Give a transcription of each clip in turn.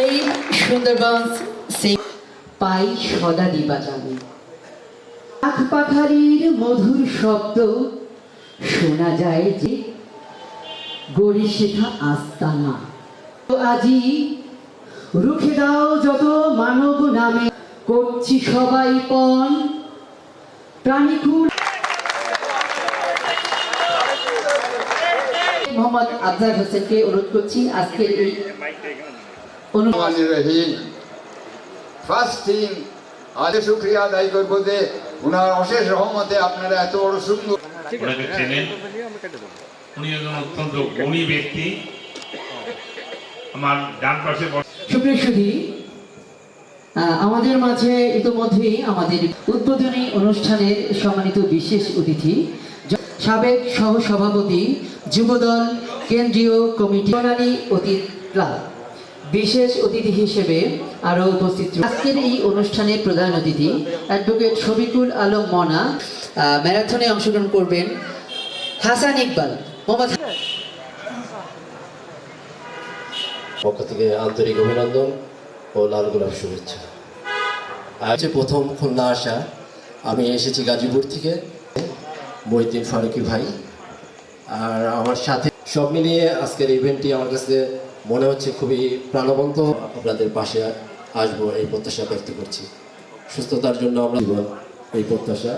সেই সুন্দরবন, সেই পাই সদা দিবা জানি। আখ পাখারির মধুর শব্দ শোনা যায় যে গড়ি শেখা আস্তানা তো আজি রুখে দাও যত মানব নামে, করছি সবাই পণ, প্রাণীকুল। মোহাম্মদ আফজাল হোসেনকে অনুরোধ করছি আজকের এই রহিম ফার্স্ট থিং আজ শুক্রিয়া আদায় করব যে ওনার অশেষ রহমতে আপনারা এত বড় সুন্দর উনি একজন অত্যন্ত গুণী ব্যক্তি। আমার ডান পাশে সুপ্রিয় সুধী আমাদের মাঝে ইতোমধ্যেই আমাদের উদ্বোধনী অনুষ্ঠানের সম্মানিত বিশেষ অতিথি সাবেক সহ সভাপতি যুবদল কেন্দ্রীয় কমিটি প্রণালী অতীত ক্লাব বিশেষ অতিথি হিসেবে আরও উপস্থিত আজকের এই অনুষ্ঠানের প্রধান অতিথি অ্যাডভোকেট শফিকুল আলম মনা। ম্যারাথনে অংশগ্রহণ করবেন হাসান ইকবাল। মোহাম্মদ পক্ষ থেকে আন্তরিক অভিনন্দন ও লাল গোলাপ শুভেচ্ছা। আজ প্রথম খুলনা আসা। আমি এসেছি গাজীপুর থেকে মৈতিন ফারুকি ভাই। আর আমার সাথে সব মিলিয়ে আজকের ইভেন্টটি আমার কাছে মনে হচ্ছে খুবই প্রাণবন্ত। আপনাদের পাশে আসব, এই প্রত্যাশা ব্যক্ত করছি। সুস্থতার জন্য আমরা এই প্রত্যাশা।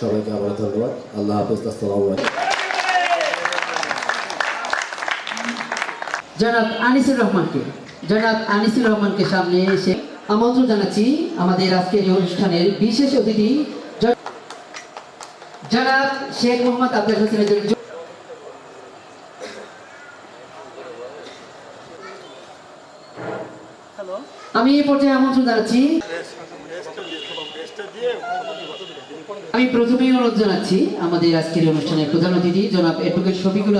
সবাইকে আবার ধন্যবাদ। আল্লাহ হাফিজ, আসসালামু আলাইকুম। জনাব আনিসুর রহমানকে, জনাব আনিসুর রহমানকে সামনে এসে আমন্ত্রণ জানাচ্ছি আমাদের আজকের এই অনুষ্ঠানের বিশেষ অতিথি। জনাব শেখ মোহাম্মদ আব্দুল হোসেনের আমি এই পর্যায়ে আমন্ত্রণ জানাচ্ছি। আমি প্রথমেই অনুরোধ জানাচ্ছি আমাদের আজকের অনুষ্ঠানের প্রধান অতিথি জনাব এডভোকেট শফিকুল